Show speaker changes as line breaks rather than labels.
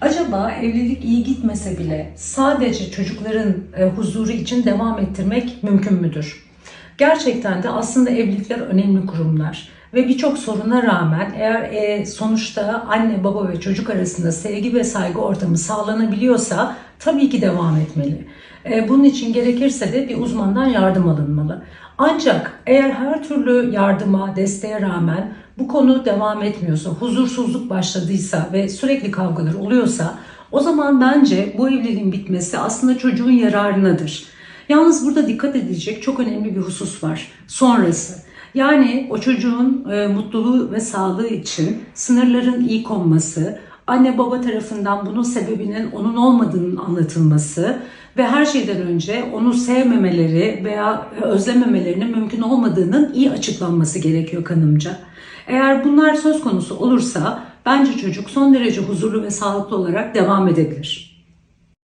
Acaba evlilik iyi gitmese bile sadece çocukların e, huzuru için devam ettirmek mümkün müdür? Gerçekten de aslında evlilikler önemli kurumlar ve birçok soruna rağmen eğer e, sonuçta anne baba ve çocuk arasında sevgi ve saygı ortamı sağlanabiliyorsa tabii ki devam etmeli. E, bunun için gerekirse de bir uzmandan yardım alınmalı. Ancak eğer her türlü yardıma, desteğe rağmen bu konu devam etmiyorsa, huzursuzluk başladıysa ve sürekli kavgalar oluyorsa o zaman bence bu evliliğin bitmesi aslında çocuğun yararınadır. Yalnız burada dikkat edilecek çok önemli bir husus var. Sonrası. Yani o çocuğun e, mutluluğu ve sağlığı için sınırların iyi konması, anne baba tarafından bunun sebebinin onun olmadığının anlatılması ve her şeyden önce onu sevmemeleri veya özlememelerinin mümkün olmadığının iyi açıklanması gerekiyor kanımca. Eğer bunlar söz konusu olursa bence çocuk son derece huzurlu ve sağlıklı olarak devam edebilir.